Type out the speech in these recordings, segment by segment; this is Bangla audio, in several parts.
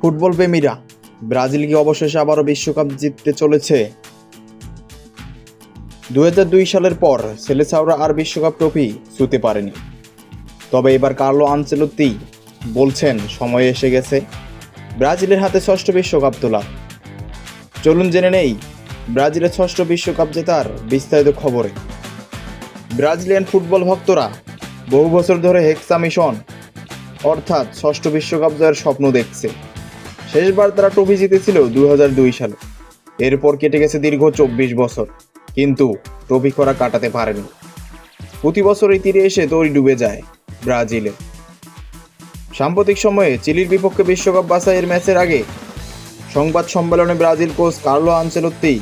ফুটবল প্রেমীরা ব্রাজিল কি অবশেষে আবারও বিশ্বকাপ জিততে চলেছে। দুই হাজার দুই সালের পর সেলেসাওরা আর বিশ্বকাপ ট্রফি ছুতে পারেনি। তবে এবার কার্লো আনচেলত্তি বলছেন, সময় এসে গেছে। ব্রাজিলের হাতে ষষ্ঠ বিশ্বকাপ তোলা। চলুন জেনে নেই ব্রাজিলের ষষ্ঠ বিশ্বকাপ জেতার বিস্তারিত খবরে। ব্রাজিলিয়ান ফুটবল ভক্তরা বহু বছর ধরে হেক্সা মিশন অর্থাৎ ষষ্ঠ বিশ্বকাপ জয়ের স্বপ্ন দেখছে। শেষবার তারা ট্রফি জিতেছিল দুই হাজার দুই সালে। এরপর কেটে গেছে দীর্ঘ চব্বিশ বছর, কিন্তু ট্রফি করা কাটাতে পারেনি। প্রতি বছর এই তীরে এসে তৈরি ডুবে যায় ব্রাজিলে। সাম্প্রতিক সময়ে চিলির বিপক্ষে বিশ্বকাপ বাছাইয়ের ম্যাচের আগে সংবাদ সম্মেলনে ব্রাজিল কোচ কার্লো আনচেলত্তি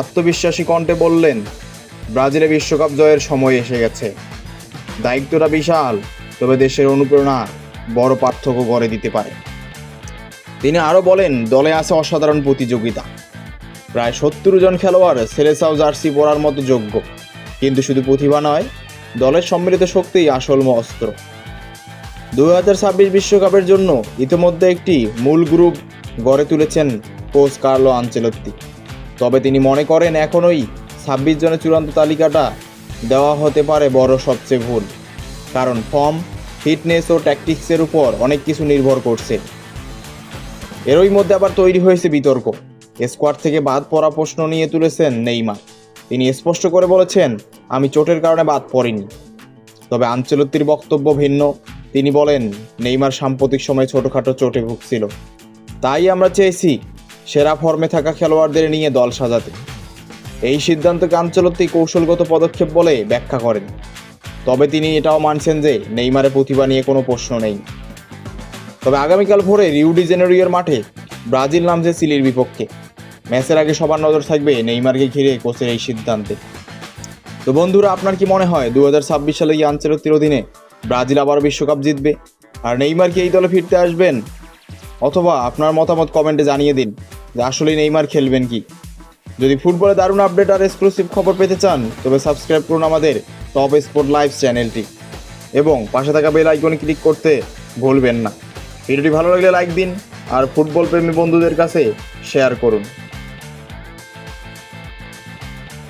আত্মবিশ্বাসী কণ্ঠে বললেন, ব্রাজিলে বিশ্বকাপ জয়ের সময় এসে গেছে। দায়িত্বটা বিশাল, তবে দেশের অনুপ্রেরণা বড় পার্থক্য গড়ে দিতে পারে। তিনি আরও বলেন, দলে আছে অসাধারণ প্রতিযোগিতা। প্রায় সত্তর জন খেলোয়াড় সেলেসাও জার্সি পরার মতো যোগ্য। কিন্তু শুধু প্রতিভা নয়, দলের সম্মিলিত শক্তিই আসল অস্ত্র দু হাজার বিশ্বকাপের জন্য ইতিমধ্যে একটি মূল গ্রুপ গড়ে তুলেছেন কোচ কার্লো আনচেলত্তি। তবে তিনি মনে করেন, এখনই ছাব্বিশ জনের চূড়ান্ত তালিকাটা দেওয়া হতে পারে বড় সবচেয়ে ভুল। কারণ ফর্ম, ফিটনেস ও ট্যাকটিক্সের উপর অনেক কিছু নির্ভর করছে। এরই মধ্যে আবার তৈরি হয়েছে বিতর্ক। স্কোয়াড থেকে বাদ পড়া প্রশ্ন নিয়ে তুলেছেন নেইমার। তিনি স্পষ্ট করে বলেছেন, আমি চোটের কারণে বাদ পড়িনি। তবে আঞ্চলত্তির বক্তব্য ভিন্ন। তিনি বলেন, নেইমার সাম্প্রতিক সময়ে ছোটোখাটো চোটে ভুগছিল। তাই আমরা চেয়েছি সেরা ফর্মে থাকা খেলোয়াড়দের নিয়ে দল সাজাতে। এই সিদ্ধান্তকে আঞ্চলত্তি কৌশলগত পদক্ষেপ বলে ব্যাখ্যা করেন। তবে তিনি এটাও মানছেন যে, নেইমারের প্রতিভা নিয়ে কোনো প্রশ্ন নেই। তবে আগামীকাল ভোরে রিউডি জেনেরিয়ার মাঠে ব্রাজিল নামছে চিলির বিপক্ষে। ম্যাচের আগে সবার নজর থাকবে নেইমারকে ঘিরে কোচের এই সিদ্ধান্তে। তো বন্ধুরা, আপনার কি মনে হয় দু হাজার ছাব্বিশ সালে এই আঞ্চলত্তির অধীনে ব্রাজিল আবার বিশ্বকাপ জিতবে? আর নেইমার কি এই দলে ফিরতে আসবেন? অথবা আপনার মতামত কমেন্টে জানিয়ে দিন যে আসলে নেইমার খেলবেন কি। যদি ফুটবলে দারুণ আপডেট আর এক্সক্লুসিভ খবর পেতে চান, তবে সাবস্ক্রাইব করুন আমাদের টপ স্পোর্ট লাইভ চ্যানেলটি। এবং পাশে থাকা বেল আইকনে ক্লিক করতে ভুলবেন না। ভিডিওটি ভালো লাগলে লাইক দিন আর ফুটবল প্রেমী বন্ধুদের কাছে শেয়ার করুন।